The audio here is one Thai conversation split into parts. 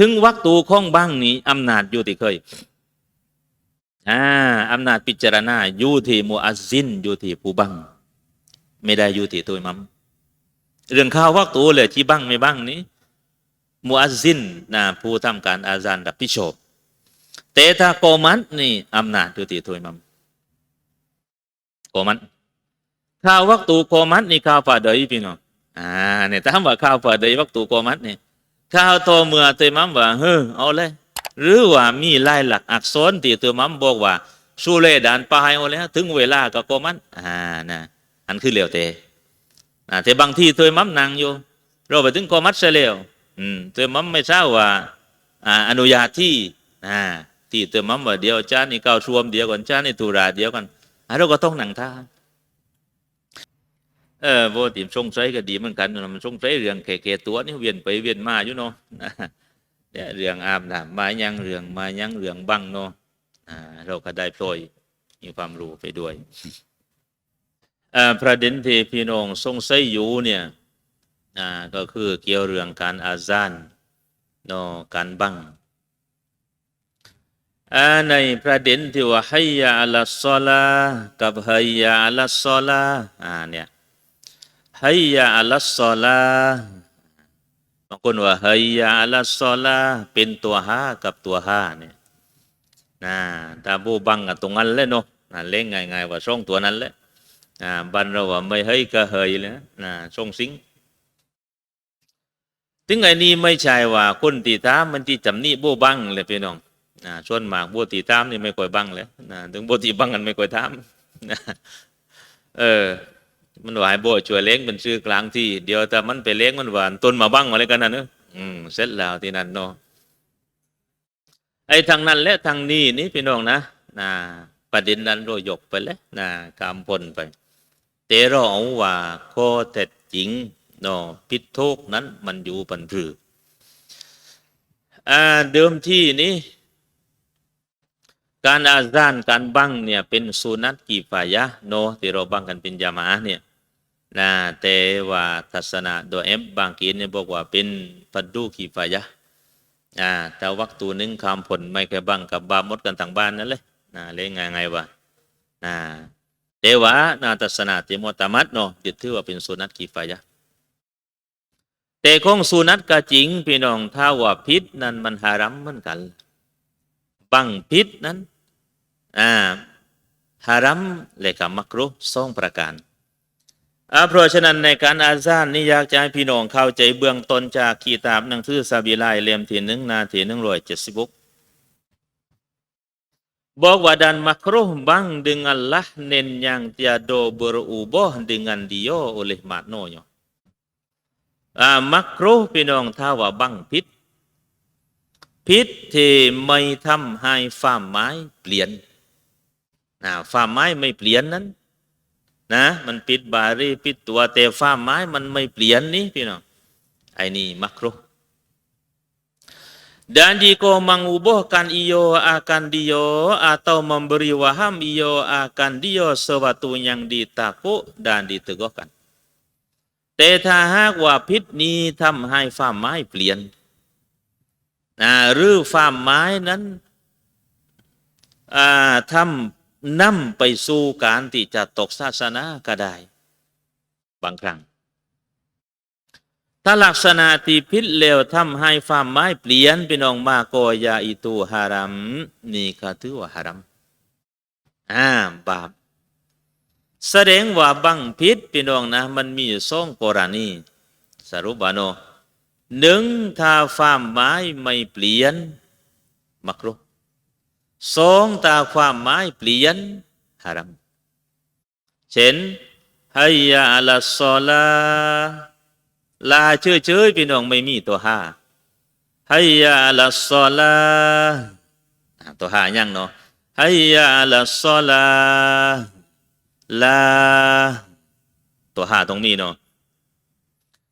ถึงวักตูของบังนี้อำนาจอยู่ที่เคยอ่าอำนาจพิจารณาอยู่ที่มูอัซซินอยู่ที่ผู้บัง ไม่ได้อยู่ที่ตัวมัมเรื่องข้าววักตูเลยที่บังไม่บังนี้มูอัซซินนะผู้ทำการอาซานรับผิดชอบแต่ถ้าโกมันนี่อำนาจอยู่ที่ตัวมัมโกมันข้าววักตูโกมันนี่ข้าวฝ่าเดยพี่น้องอ่าเนี่ยถามว่าข้าวฝ่าเดยวักตูโกมันนี่ ข้าวตัวเมื่อตัวมัมว่าเฮ้อเอาเลย หรือว่ามีลายหลักอักษรที่ตัวมัมบอกว่าสู้เลดานปลายเอาแล้วถึงเวลาก็โกมันอ่านะอันคือเหลียวเตอ่าแต่บางทีตัวมัมนั่งอยู่ เราไปถึงโกมัดเสียแล้วอืมตัวมัมไม่ทราบว่าอ่าอนุญาตที่อ่าที่ตัวมัมว่าเดียวจ้านี่เก้าชวมเดียวกันจ้านี่ตุราเดียวกันเราก็ต้องหนังท่า เออโบติมสงสัยก็ดีเหมือนกันมันสงสัยเรื่องแก่ๆตัวนี่เวียนไปเวียนมาอยู่เนาะเนี่ยเรื่องอาบน้ำมายังเรื่องมายังเรื่องบังเนาะอ่าเราก็ได้โปรยมีความรู้ไปด้วยอ่อประเด็นที่พี่น้องสงสัยอยู่เนี่ยอ่าก็คือเกี่ยวเรื่องการอาซานเนาะการบังอ่าในประเด็นที่ว่าให้ยาอัลลอลากับให้ยาอัลลอลาอ่าเนี่ย ฮัยยะอัลลอลาบางคนว่าฮัยยะอัลลอลาเป็นตัวฮากับตัวฮาเนี่ยนะตาบูบังกับตรงนั้นเลยเนาะนะเล่งง่ายๆว่าส่งตัวนั้นแหละนะบันเราว่าไม่เฮ้ยก็เฮยเลยนะส่งสิงถึงไอ้นี้ไม่ใช่ว่าคนตีตามมันที่จำนี่บูบังเลยพี่น้องนะส่วนมากบูตีตามนี่ไม่ค่อยบังเลยนะถึงบูตีบังกันไม่ค่อยตามนะเออ มันหวายโบช่วยเล้งเป็นชื่อกลางที่ เดียวแต่มันไปเล้งมันหวานต้นมาบ้างอะไรกันนะเนอะอืมเสร็จแล้วที่นั่นเนาะไอ้ทางนั้นและทางนี้นี่พี่น้องนะนะประเด็นนั้นเรายกไปแล้วนะกามพลไปแต่เราเอาว่าข้อเท็จจริงเนาะพิษโทกนั้นมันอยู่ปันผืออ่าเดิมที่นี้การอาซานการบังเนี่ยเป็นสุนัตกีฟายะโนที่เราบังกันเป็นยามาเนี่ย นะแต่ว่าทัศนะโดยเอฟบางกีนเนี่ยบอกว่าเป็นฟัดดูกีฟายะอ่าแต่วักตูหนึงคำผลไม่แค่บังกับบาหมดกันต่างบ้านนั่นเลยนะเล่นไงไงวะนะแต่ว่านาทัศนะที่มตามัดเนาะยึดถือว่าเป็นสุนัตกีฟายะแต่ของสุนัตก็จริงพี่น้องถ้าว่าพิษนั้นมันหารัมเหมือนกัน บังพิษนั้นอ่าฮารัมและกับมักรุสองประการ อาเพราะฉะนั้นในการอาซานนี่อยากจะให้พี่น้องเข้าใจเบื้องต้นจากขีตาบหนังสือซาบิไลเล่มที่หนึ่งนาทีหนึ่งร้อยเจ็ดสิบกบอกว่า dan makruh bang dengan lahnin yang tiada berubah dengan dia oleh maknanya อ่ามักรุพี่น้องถ้าว่าบังพิษพิษที่ไม่ทำให้ฟ้าไม้เปลี่ยนนะฟ้าไม้ไม่เปลี่ยนนั้น นะ มันปิดบารีปิดตัวแต่ฟ้าไม้มันไม่เปลี่ยนนี่พี่น้องไอ้นี่มักรุ dan jika mengubahkan iyo akan dia atau memberi waham iyo akan dia sesuatu yang ditakut dan diteguhkan แต่ถ้าหากว่าพิษนี้ทำให้ฟ้าไม้เปลี่ยนนะหรือฟ้าไม้นั้นทำ นำไปสู่การที่จะตกศาสนาก็ได้ บางครั้ง ถ้าลักษณะที่พิษเลวทำให้ฟ้าไม้เปลี่ยนพี่น้องมาโกยาอิตูฮารัมนี่ก็ถือว่าฮารัมอ่าบาปแสดงว่าบังพิษพี่น้องนะ มันมีสองกรณีสรุปว่าโนหนึ่งถ้าฟ้าไม้ไม่เปลี่ยนมักรุ สองถ้าฟ้าไม้เปลี่ยนฮารัมเช่นฮัยยาอัลสอลาลาเชื่อเชื่อพี่น้องไม่มีตัวห้าฮัยยาอัลสอลาตัวห้ายังเนาะฮัยยาอัลสอลาลาตัวห้าตรงนี้เนาะ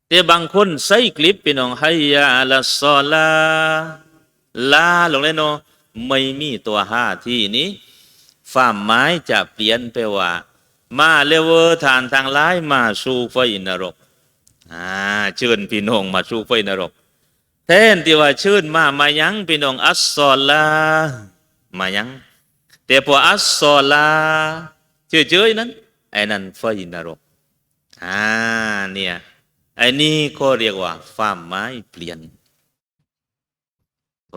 แต่บางคนใส่คลิปพี่น้องให้ยาละซอลาลาลงเลยเนาะ ไม่มีตัวห้าที่นี้ฝ่าไม้จะเปลี่ยนไปว่า มาเลเวอร์ฐานทางร้ายมาสู่ไฟนรกอ่าเชิญพี่น้องมาสู่ไฟนรก แทนที่ว่าชื่นมามายังพี่น้องอัสซอลามายังแต่พออัสซอลาเฉยๆนั้นไอ้นั่นไฟนรกอ่าเนี่ยไอ้นี่ก็เรียกว่าฟ้าไม้เปลี่ยน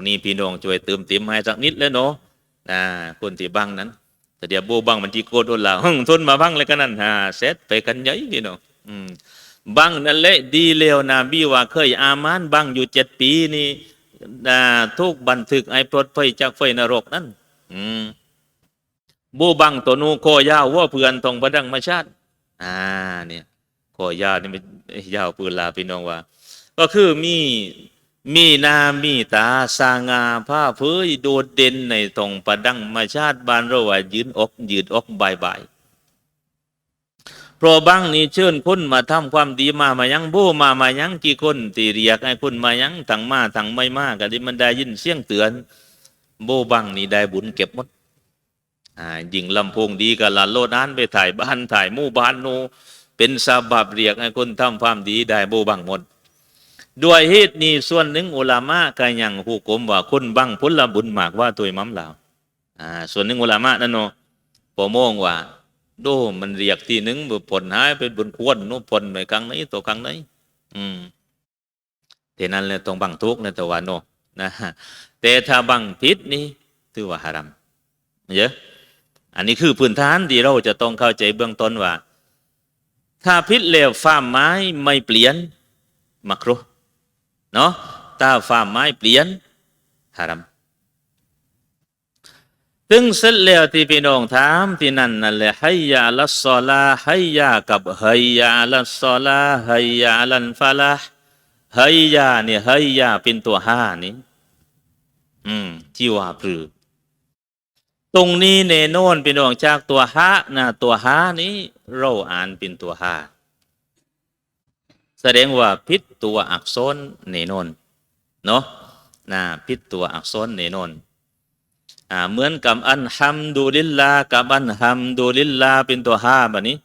ตรงนี้พี่น้องช่วยเติมเต็มให้สักนิดแล้วเนาะอ่าคนที่บังนั้นแต่เดี๋ยวโบบังมันจีโกดโอนละหึ่งทนมาบังเลยกันนั่นฮะเสร็จไปกันใหญ่พี่น้องอืมบังนั่นแหละดีเลวนาบีว่าเคยอามานบังอยู่เจ็ดปีนี่อ่าทุกบันทึกไอ้ปลดไฟจากไฟนรกนั่นอืมบูบังตัวนูโคยาวว่าเพื่อนตรงประดังมาชาติอ่าเนี่ยโคยาวนี่ไม่ยาวปืนลาพี่น้องว่า ก็คือมี มีนามีตาสางาผ้าเผยโดดเด่นในตรงประดังมาชาติบานราว่ายืนอกยืดอกบายบายเพราะบางนี่เชิญคนมาทำความดีมามายังโบมามายังกี่คนตีเรียกไอ้คนมายังทั้งมาทั้งไม่มาก็ที่มันได้ยินเสียงเตือนโบบังนี่ได้บุญเก็บหมดอ่ายิงลำโพงดีก็ละโลดนั้นไปถ่ายบ้านถ่ายมู่บ้านโนเป็นสาบับเรียกไอ้คนทำความดีได้โบบังหมด ด้วยเหตุนี้ส่วนหนึ่งอุลามะก็ยังผู้กลมว่าคนบังผลบุญมากว่าตัวมัมลาวอ่าส่วนหนึ่งอุลามะนั่นเนาะพอมองว่า โดมันเรียกทีหนึ่งบุผลหายเป็นบุญควรโนผลไปครั้งไหนตัวครั้งไหนอืมแต่นั้นเลยต้องบังทุกนะแต่ว่าโนนะแต่ถ้าบังผิดนี่ถือว่าฮารัมเยอะอันนี้คือพื้นฐานที่เราจะต้องเข้าใจเบื้องต้นว่า ถ้าพิษเลวฟ้าไม้ไม่เปลี่ยนมักรุ เนาะถ้าฟ้าไม้เปลี่ยนฮารัมถึงเสร็จแล้วที่พี่น้องถามที่นั่นนั่นแหละให้ยาลัสซอลาให้ยากับให้ยาลัสซอลาให้ยาลันฟาลาให้ยาเนี่ยให้ยาเป็นตัวห้านี้อืมที่ว่าพรือตรงนี้เนโนนเป็นดวงจากตัวฮะนะตัวฮะนี้เราอ่านเป็นตัวฮะ แสดงว่าพิษตัวอักษรเนโนนเนาะนะพิษตัวอักษรเนโนนอ่าเหมือนกับอันฮัมดูลิลลากับอันฮัมดูลิลลาเป็นตัวฮะแบบนี้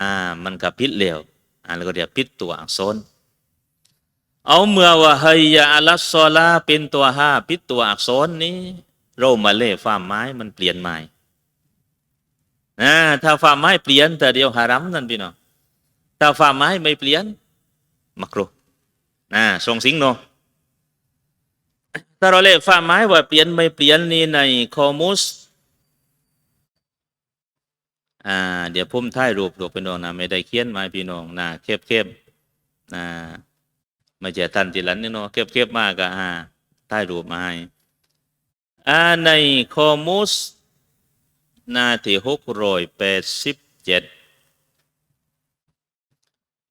อ่ามันกับพิษเลวอ่าแล้วก็เรียกพิษตัวอักษรเอาเมื่อว่าเฮียอัลซอลาเป็นตัวฮะพิษตัวอักษรนี้เรามาเล่ฟามไม้มันเปลี่ยนใหม่นะถ้าฟามไม้เปลี่ยนแต่เดียวหารัมนั่นพี่น้องถ้าฟามไม้ไม่เปลี่ยน มักรุนะส่งสิงโนถ้าเราเล่ฟาร์มไม้ว่าเปลี่ยนไม่เปลี่ยนนี่ในคอมุสอ่าเดี๋ยวพุ่มท้ายรูปรูปพี่น้องนะไม่ได้เขียนมาพี่น้องนะเข้มเข้มนะไม่ใช่ทันทีหลังนี่เนาะเข้มเข้มมากก็อ่าท้ายรูปมาให้อาในคอมุสหน้าที่หกร้อยแปดสิบเจ็ด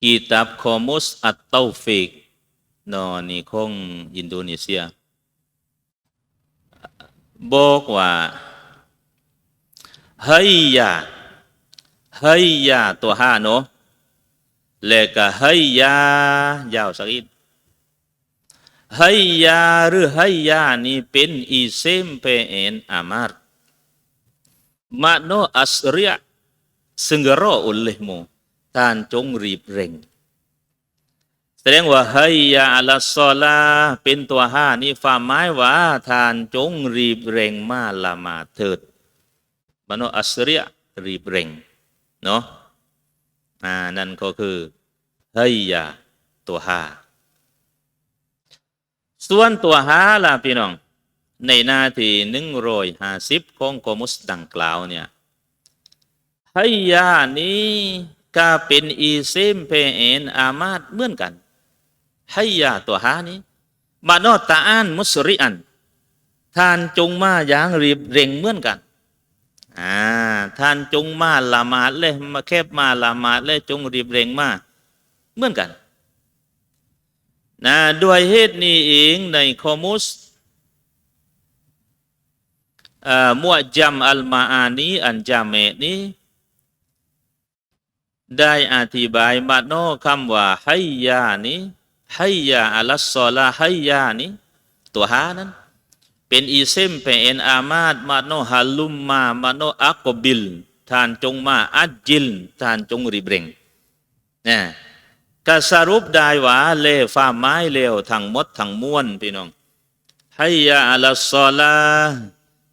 กิตาบคอมุสอัตเตาฟิกนอนี่ของอินโดนีเซียบอกว่าเฮียาเฮียาตัวห้าเนาะแล้วก็เฮียายาวสักอีกให้ยาหรือให้ยานี่เป็นอิเซมเปเอนอามารมาโนอัสเรียซึ่งรออุลเลโม ท่านจงรีบเร่ง แสดงว่าให้ยอัลซอลาเป็นตัวห้านี่ฝ่าไม้ว่าท่านจงรีบเร่งมาละมาเถิดมโนอัสเรียรีบเร่งเนาะอ่านั่นก็คือให้ยตัวห้าส่วนตัวห้าล่ะพี่น้อง ในหน้าที่หนึ่งร้อยห้าสิบของกมุสดังกล่าวเนี่ยให้ยนี้ ก็เป็นอีเซมเพเอนอามาดเหมือนกันให้ยาตัวหานี้บานอตาอานมุสริอันท่านจงมาอย่างรีบเร่งเหมือนกันอ่าท่านจงมาละมาดเลยมาแคบมาละมาดเลยจงรีบเร่งมาเหมือนกันนะด้วยเหตุนี้เองในคอมุสมัวจัมอัลมาอานีอันจามเมนี้ ได้อธิบายมาโนคำว่าไฮยานี้ไฮยาอัลสซอลาไฮยานี้ตัวหานั้น เป็นอีเซมเป็นอามาดมาโนฮัลุมมามาโนอักบิลท่านจงมาอัจจิลท่านจงรีบเร่งนะก็สรุปได้ว่าเล่ฟ้าไม้เลวทั้งมดทั้งมวลพี่น้องฮัยยาอัลลอลา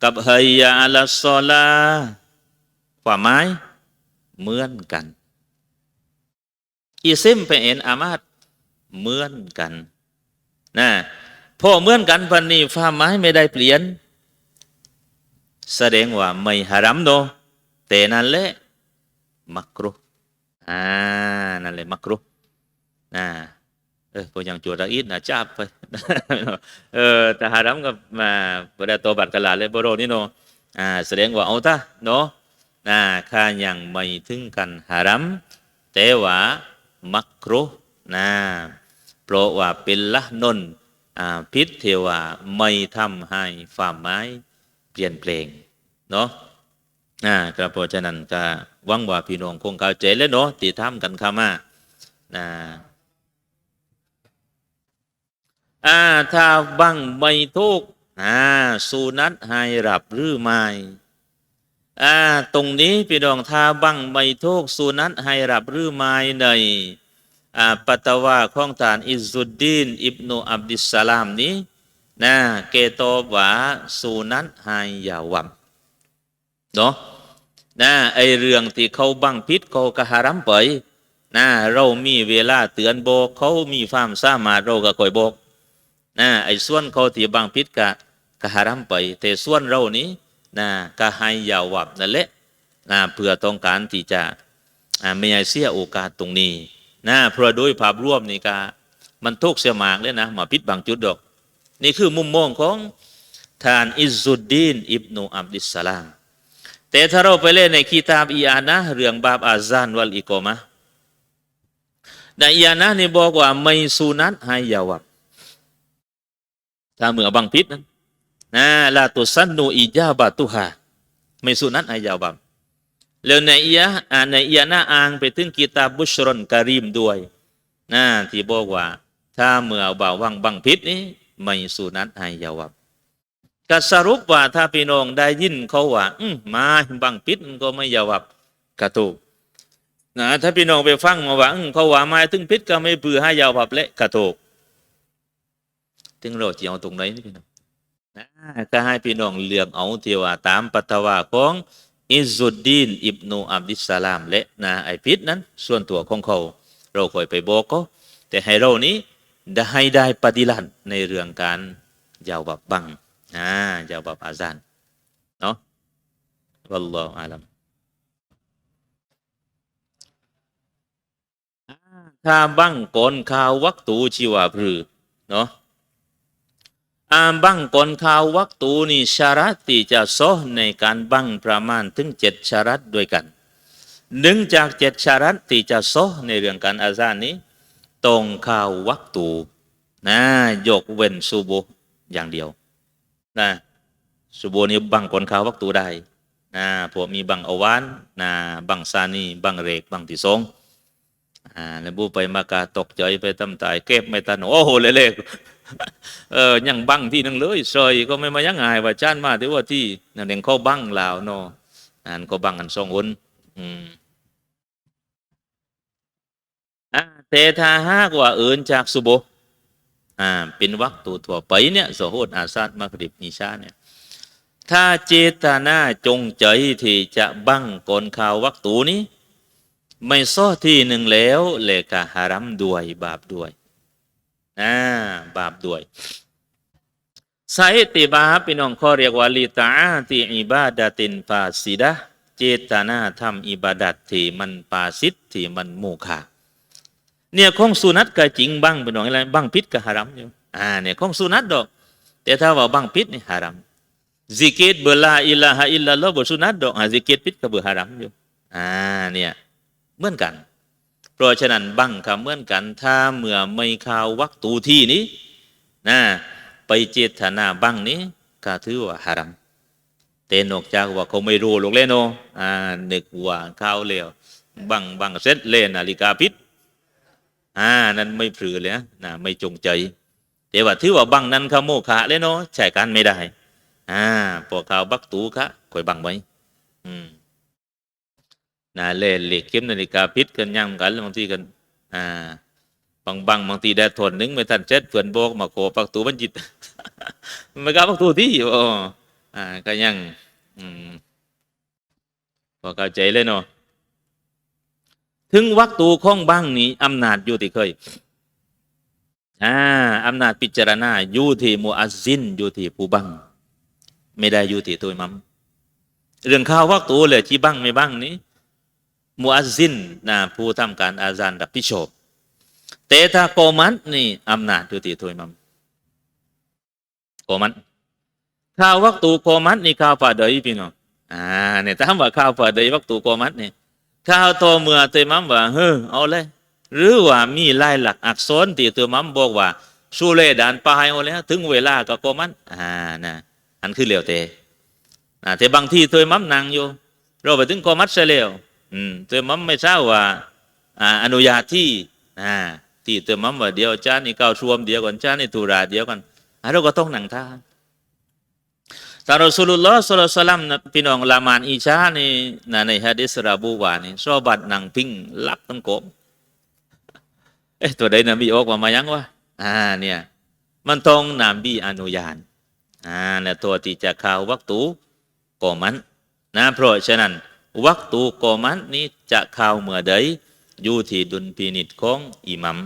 กับฮัยยาอัลลอลาความหมายเหมือนกัน อิซิมเป็นเอ็นอามาดเหมือนกันนะพอเหมือนกันพันนี้ฟ้าไม้ไม่ได้เปลี่ยน แสดงว่าไม่ฮารัมโนแต่นั่นแหละมักรุอ่านั่นแหละมักรุนะเออพอยังจวดอีกนะจับไปเออแต่ฮารัมก็มาเวลาตัวบัตรกลาเลยบโรนี่โนอ่าแสดงว่าเอาตาเนาะนะข้ายังไม่ถึงกันฮารัมแต่ว่า มักรุนะเพราะว่าเป็นละนนพิษเทวาไม่ทำให้ฝ่าไม้เปลี่ยนแปลงเนาะอ่าครับเพราะฉะนั้นก็หวังว่าพี่น้องคงเข้าใจแล้วเนาะติทำกันข้ามานะอ่าถ้าบังไม่ทุกอ่าสุนัตให้รับหรือไม่ อ่าตรงนี้พี่น้องถ้าบังไม่ทุกสุนัตให้รับรือไม่ในอ่าปัตวาของฐานอิซุดดีนอิบนุอับดิสสลามนี้นะเกโตบวาสูนัตหายาวัมเนาะนะไอเรื่องที่เขาบังพิษเขากะหารัมไปนะเรามีเวลาเตือนโบกเขามีความสามารถเราก็คอยโบกนะไอส่วนเขาที่บังพิษกะกะหารัมไปแต่ส่วนเรานี้ นะกะให้ยาวับนั่นแหละนะเพื่อต้องการที่จะไม่ให้เสียโอกาสตรงนี้นะเพราะโดยภาพรวมนี่กะมันทุกเสียมากเลยนะมาพิษบางจุดดอก นี่คือมุมมองของท่านอิซุดดีนอิบนุอับดิสลามแต่ถ้าเราไปเล่นในคีตาบอีอานะเรื่องบาปอาซานวัลอิโกมะในอีอานะนี่บอกว่าไม่สุนัตให้ยาวับถ้าเมื่อบังพิษนั้น นะลาตุสันนูอิจาบาตุฮาไม่สุนัตให้ยาวับแล้วในอียในอีอานะอ้างไปถึงกีตาบุชรอนการีมด้วยนะที่บอกว่า ถ้าเมื่อบ่าววังบังพิษนี้ไม่สุนัตให้ยาวับก็สรุปว่าถ้าพี่น้องได้ยินเขาว่า อืมาบังพิษมันก็ไม่ยาวับกระถูกนะถ้าพี่น้องไปฟังมาว่าเขาว่ามาถึงพิษก็ไม่ปือให้ยาวับเละกระถูกถึงเราจะเอาตรงไหนนี่พี่น้อง นะก็ให้พี่น้องเลือกเอาที่ว่าตามปัตวาของอิซุดดีนอิบนูอับดิสลามและนะไอพิษนั้น ส่วนตัวของเขา เราคอยไปบอกเขาแต่ให้เรานี้ได้ให้ได้ปฏิลันในเรื่องการยาวบับบังอ่ายาวบับอาซานเนาะวัลลอฮุอาลัมถ้าบังก่อนข่าววักตูชีวาพรือเนาะ อาบังก่อนข่าววักตูนี่ชารัตที่จะโซในการบังประมาณถึงเจ็ดชารัตด้วยกันหนึ่งจากเจ็ดชารัตที่จะโซในเรื่องการอาซานนี้ ตรงข่าววักตูนะยกเว้นซูโบอย่างเดียวนะซูโบนี่บังคนข่าววักตูได้นะพวกมีบังอวานนะบังซานีบังเรกบังที่สง อ่าแล้วบูไปมากาตกใจไปตำตายเก็บไม่ตันโอ้โหเล็กๆเออยังบังที่นึงเลยซอยก็ไม่มายังไงว่าจ้านมาที่ว่าที่นั่นเองเขาบังลาวเนาะอันก็บังกันสองคนอืมอ่าแต่ถ้าหากว่าเอินจากสุโบอ่าเป็นวักตูทั่วไปเนี่ยโซโฮดอาซาดมักริบนิชาเนี่ยถ้าเจตนาจงใจที่จะบังก่อนข่าววักตูนี้ ไม่ซ้อที่หนึ่งแล้วเลกะฮารัมด้วยบาปด้วยอ่าบาปด้วยสาเหตุบาปพี่น้องข้อเรียกว่าลิตาติอิบาดาตินฟาซิดะเจตนาทำอิบาดัตที่มันปาสิทที่มันโมฆะเนี่ยของสุนัตก็จริงบ้างเป็นหน่อยอะไรบ้างพิษก็ฮารัมอยู่อ่าเนี่ยของสุนัตดอก แต่ถ้าว่าบ้างพิษนี่ฮารัมซิกิตเบลาอิลาฮะอิลลัลลอฮ์บสุนัตดอกอ่าซิกิตพิษก็เบอฮารัมอยู่อ่าเนี่ย เหมือนกัน เพราะฉะนั้นบังคำเหมือนกัน ถ้าเมื่อไม่ข่าววักตูที่นี้นะไปเจตนาบังนี้ก็ถือว่าฮารัมแต่นอกจากว่าเขาไม่รู้หรอกเลยเนาะอ่านึกว่าข่าวเลวบังบังเสร็จเล่นนาฬิกาพิษอ่านั้นไม่พือเลยนะไม่จงใจ แต่ว่าถือว่าบังนั้นเขาโมฆะเลยเนาะใช่กันไม่ได้อ่าพวกเขาบักตูคะคอยบังไว้อืม นะเล่นเหล็กเข็มนาฬิกาพิษกันย่ำกันแล้วบางทีกันอ่าบางบางบางทีได้ทนนึงไม่ทันเจ็ดเพื่อนโบกมาโขประตูมันจิตไม่กล้าประตูที่โอ้อ่าก็ยังอืมพอเข้าใจเลยเนาะถึงวักตูข้องบ้างนี้อำนาจอยู่ที่เคยอ่าอำนาจพิจารณาอยู่ที่มูอัซซินอยู่ที่ผู้บัง ไม่ได้อยู่ที่ตัวมัมเรื่องข้าววักตูเลยที่บังไม่บังนี้ มูอัซซินนะผู้ทำการอาซานรับผิชบแต่ถ้าโกมันนี่อำนาจอยู่ที่ตัวอิหมัมโกมันข้าววักตูโกมันนี่ข้าวป่าเดยพี่น้องอ่าเนี่ยถามว่าข้าวป่าเดยวักตูโกมันนี่ข้าวตัวเมื่อตัวมัมว่าเฮ้อเอาเลย หรือว่ามีลายหลักอักษรที่ตัวมัมบอกว่าสูเลดานปลายเอาแล้วถึงเวลาก็โกมันอ่านะอันคือเหลวเตอ่าแต่บางที่ตัวมัมนางอยู่ เราไปถึงโกมัดเสียแล้ว อืมตัวมัมไม่ทราบว่าอ่าอนุญาตที่อ่าที่ตัวมัมว่าเดียวจ้านี่เก้าชวมเดียวกันจ้านี่ตุราเดียวกันอ่าเราก็ต้องหนังท่าตารสุลลอฮ์สุลตัลลัมพี่น้องละมานอีชานี่นะในฮะดิษระบูวานี่ซอบัดนังพิงลับตั้งโกมเอ๊ะตัวใดนบีออกมามายังวะอ่าเนี่ยมันต้องนามบีอนุญาตอ่าและตัวที่จะข่าววักตูกอมันนะเพราะฉะนั้น วักตูกอมันนี้จะข่าวเมื่อใดอยู่ที่ดุลพินิจของอิหมัม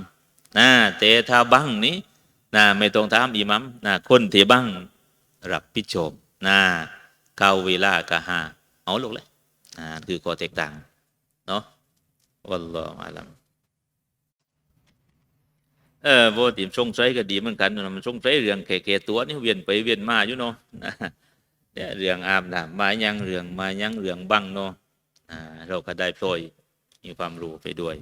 นะแต่ถ้าบังนี้นะไม่ต้องถามอิหมัมนะคนที่บังรับผิดชอบนะข่าวเวลากะหาเอาลูกเลยอ่าคือข้อแตกต่างเนาะวัลลอฮุอาลัมเออปกติมสงสัยก็ดีเหมือนกันนะมันสงสัยเรื่องแค่แก่ตัวนี่เวียนไปเวียนมาอยู่เนาะ นะเนี่ยเรื่องอาบน้ำมายังเรื่องมายังเรื่องบังเนาะอ่าเราก็ได้พลอยมีความรู้ไปด้วย